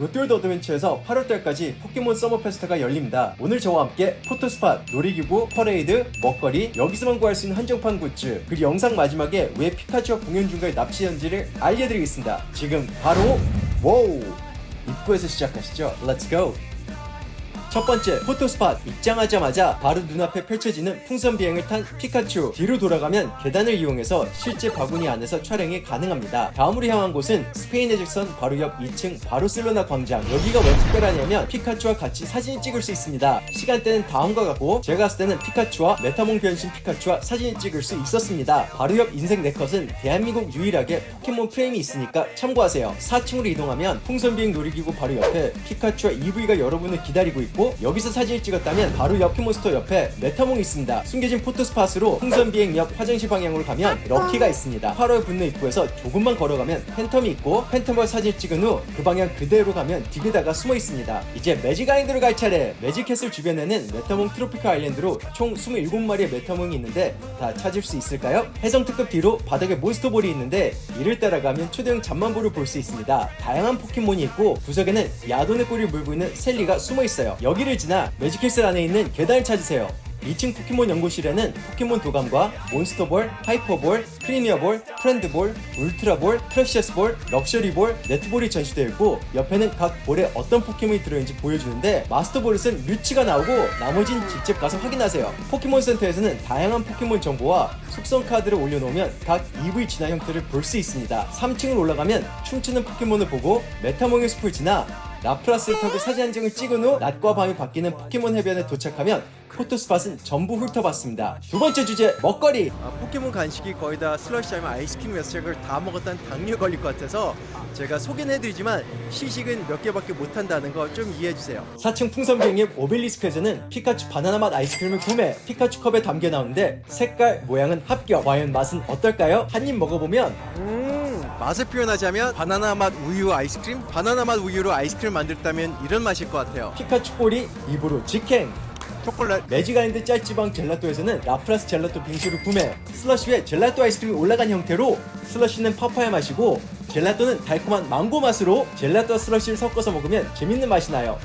롯데월드 어드벤처에서 8월달까지 포켓몬 서머 페스타가 열립니다. 오늘 저와 함께 포토스팟, 놀이기구, 퍼레이드, 먹거리, 여기서만 구할 수 있는 한정판 굿즈, 그리고 영상 마지막에 왜 피카츄와 공연 중간에 납치했는지를 알려드리겠습니다. 지금 바로 워우! 입구에서 시작하시죠. Let's go! 첫 번째 포토스팟 입장하자마자 바로 눈앞에 펼쳐지는 풍선 비행을 탄 피카츄. 뒤로 돌아가면 계단을 이용해서 실제 바구니 안에서 촬영이 가능합니다. 다음으로 향한 곳은 스페인 해적선 바로 옆 2층 바르셀로나 광장. 여기가 왜 특별하냐면 피카츄와 같이 사진을 찍을 수 있습니다. 시간대는 다음과 같고 제가 갔을 때는 피카츄와 메타몽 변신 피카츄와 사진을 찍을 수 있었습니다. 바로 옆 인생 네컷은 대한민국 유일하게 포켓몬 프레임이 있으니까 참고하세요. 4층으로 이동하면 풍선 비행 놀이기구 바로 옆에 피카츄와 EV가 여러분을 기다리고 있고 여기서 사진을 찍었다면 바로 옆 포켓몬스터 옆에 메타몽이 있습니다. 숨겨진 포토스팟으로 풍선 비행역 화장실 방향으로 가면 럭키가 있습니다. 8월 분노 입구에서 조금만 걸어가면 팬텀이 있고 팬텀과 사진을 찍은 후 그 방향 그대로 가면 디그다가 숨어 있습니다. 이제 매직 아일랜드로 갈 차례. 매직 캐슬 주변에는 메타몽 트로피카 아일랜드로 총 27마리의 메타몽이 있는데 다 찾을 수 있을까요? 해성 특급 뒤로 바닥에 몬스터볼이 있는데 이를 따라가면 초대형 잠만보를 볼 수 있습니다. 다양한 포켓몬이 있고 구석에는 야돈의 꼬리를 물고 있는 셀리가 숨어 있어요. 여기를 지나 매직캐슬 안에 있는 계단을 찾으세요. 2층 포켓몬 연구실에는 포켓몬 도감과 몬스터볼, 하이퍼볼, 프리미어볼, 프렌드볼, 울트라볼, 프레셔스볼, 럭셔리볼, 네트볼이 전시되어 있고 옆에는 각 볼에 어떤 포켓몬이 들어있는지 보여주는데 마스터볼을 쓴 뮤치가 나오고 나머진 직접 가서 확인하세요. 포켓몬 센터에서는 다양한 포켓몬 정보와 속성 카드를 올려놓으면 각 EV 진화 형태를 볼 수 있습니다. 3층을 올라가면 춤추는 포켓몬을 보고 메타몽의 숲을 지나 라프라스를 타고 사진 한 장을 찍은 후 낮과 밤이 바뀌는 포켓몬 해변에 도착하면 포토스팟은 전부 훑어봤습니다. 두 번째 주제 먹거리. 아, 포켓몬 간식이 거의 다 슬러시 아니면 아이스크림 몇 색을 다 먹었다는 당뇨 걸릴 것 같아서 제가 소개는 해드리지만 시식은 몇 개밖에 못한다는 거 좀 이해해주세요. 4층 풍선비행의 오벨리스크에서는 피카츄 바나나 맛 아이스크림을 구매. 피카츄 컵에 담겨 나오는데 색깔, 모양은 합격. 과연 맛은 어떨까요? 한 입 먹어보면 음 맛을 표현하자면 바나나 맛 우유 아이스크림, 바나나 맛 우유로 아이스크림 만들었다면 이런 맛일 것 같아요. 피카츄 볼이 입으로 직행. 초콜릿 매직 아인드 짤지방 젤라또에서는 라프라스 젤라또 빙수를 구매 슬러시 위에 젤라또 아이스크림이 올라간 형태로 슬러시는 파파야 맛이고 젤라또는 달콤한 망고 맛으로 젤라또 슬러시를 섞어서 먹으면 재밌는 맛이 나요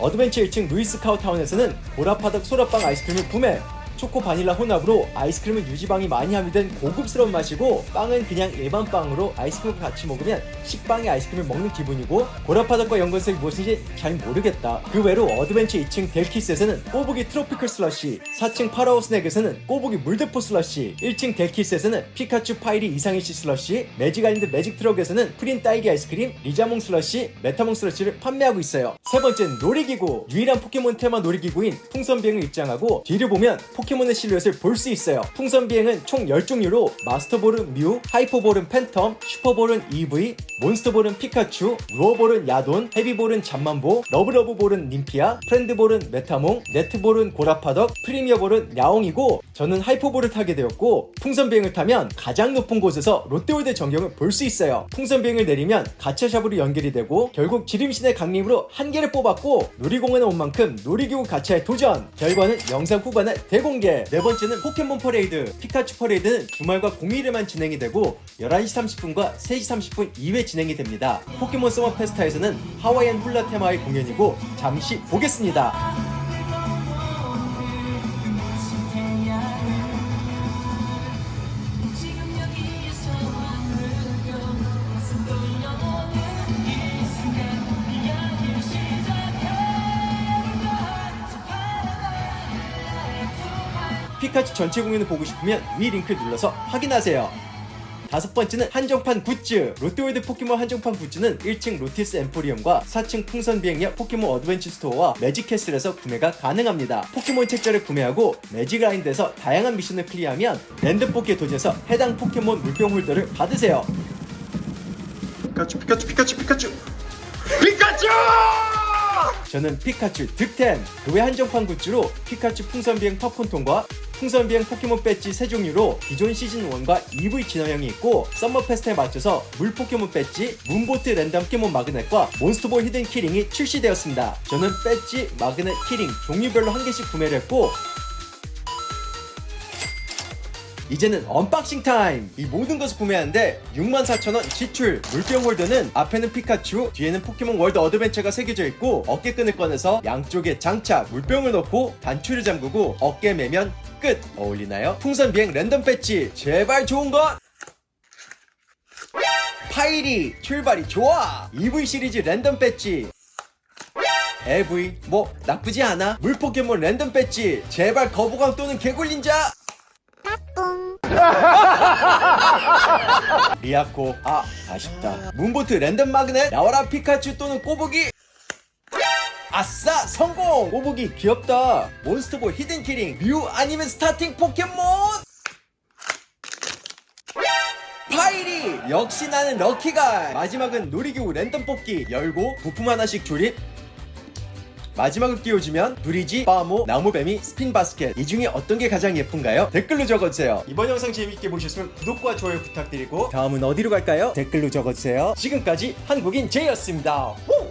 어드벤처 1층 루이스 카우타운에서는 보라파덕 소라빵 아이스크림을 구매 초코 바닐라 혼합으로 아이스크림은 유지방이 많이 함유된 고급스러운 맛이고 빵은 그냥 일반 빵으로 아이스크림과 같이 먹으면 식빵에 아이스크림을 먹는 기분이고 보라파덕과 연관성이 무엇인지 잘 모르겠다. 그 외로 어드벤처 2층 델키스에서는 꼬부기 트로피컬 슬러시 4층 파라오 스낵에서는 꼬부기 물대포 슬러시 1층 델키스에서는 피카츄 파이리 이상일시 슬러시 매직 아일랜드 매직 트럭에서는 프린 딸기 아이스크림 리자몽 슬러시 메타몽 슬러시를 판매하고 있어요. 세 번째는 놀이기구. 유일한 포켓몬 테마 놀이기구인 풍선비행을 입장하고 뒤를 보면 포켓 몬의 실루엣을 볼 수 있어요. 풍선 비행은 총 10종류로 마스터볼은 뮤 하이퍼볼은 팬텀 슈퍼볼은 EV 몬스터볼은 피카츄 루어볼은 야돈 헤비볼은 잠만보 러브러브볼은 님피아 프렌드볼은 메타몽 네트볼은 고라파덕 프리미어볼은 야옹이고 저는 하이퍼볼을 타게 되었고 풍선 비행을 타면 가장 높은 곳에서 롯데월드 전경을 볼 수 있어요. 풍선 비행을 내리면 가차샵으로 연결이 되고 결국 지름신의 강림으로 한 개를 뽑았고 놀이공원에 온 만큼 놀이기구 가차에 도전. 결과는 영상 후반에 대공개 네 번째는 포켓몬 퍼레이드. 피카츄 퍼레이드는 주말과 공휴일에만 진행이 되고 11시 30분과 3시 30분 이외 진행이 됩니다. 포켓몬 서머 페스타에서는 하와이안 훌라 테마의 공연이고 잠시 보겠습니다 10위까지 전체 공연을 보고 싶으면 위 링크 눌러서 확인하세요. 다섯 번째는 한정판 굿즈. 롯데월드 포켓몬 한정판 굿즈는 1층 로티스 엠포리엄과 4층 풍선 비행역 포켓몬 어드벤처 스토어와 매직 캐슬에서 구매가 가능합니다. 포켓몬 책자를 구매하고 매직 라인드에서 다양한 미션을 클리어하면 랜드 포켓 도전에서 해당 포켓몬 물병 홀더를 받으세요. 피카츄 피카츄 피카츄 피카츄 피카츄! 저는 피카츄 득템 그 외 한정판 굿즈로 피카츄 풍선비행 팝콘통과 풍선비행 포켓몬 배지 세 종류로 기존 시즌 1과 EV 진화형이 있고 썸머 페스트에 맞춰서 물 포켓몬 배지, 문보트 랜덤 포켓몬 마그넷과 몬스터볼 히든 키링이 출시되었습니다. 저는 배지, 마그넷, 키링 종류별로 한 개씩 구매를 했고 이제는 언박싱 타임! 이 모든 것을 구매하는데 64,000원 지출! 물병 홀더는 앞에는 피카츄, 뒤에는 포켓몬 월드 어드벤처가 새겨져 있고 어깨끈을 꺼내서 양쪽에 장착, 물병을 넣고 단추를 잠그고 어깨 매면 끝! 어울리나요? 풍선 비행 랜덤 배지! 제발 좋은 것! 파이리! 출발이 좋아! EV 시리즈 랜덤 배지! AV 뭐 나쁘지 않아 물포켓몬 랜덤 배지 제발 거부강 또는 개굴린자 리아코 아 아쉽다. 문보트 랜덤 마그넷 나와라 피카츄 또는 꼬부기. 아싸 성공! 꼬부기 귀엽다. 몬스터볼 히든키링 뮤 아니면 스타팅 포켓몬! 파이리! 역시 나는 럭키가 마지막은 놀이기구 랜덤 뽑기. 열고 부품 하나씩 조립 마지막을 끼워주면 브리지, 빠모, 나무뱀이, 스핀바스켓 이 중에 어떤 게 가장 예쁜가요? 댓글로 적어주세요 이번 영상 재밌게 보셨으면 구독과 좋아요 부탁드리고 다음은 어디로 갈까요? 댓글로 적어주세요 지금까지 한국인 제이였습니다 호!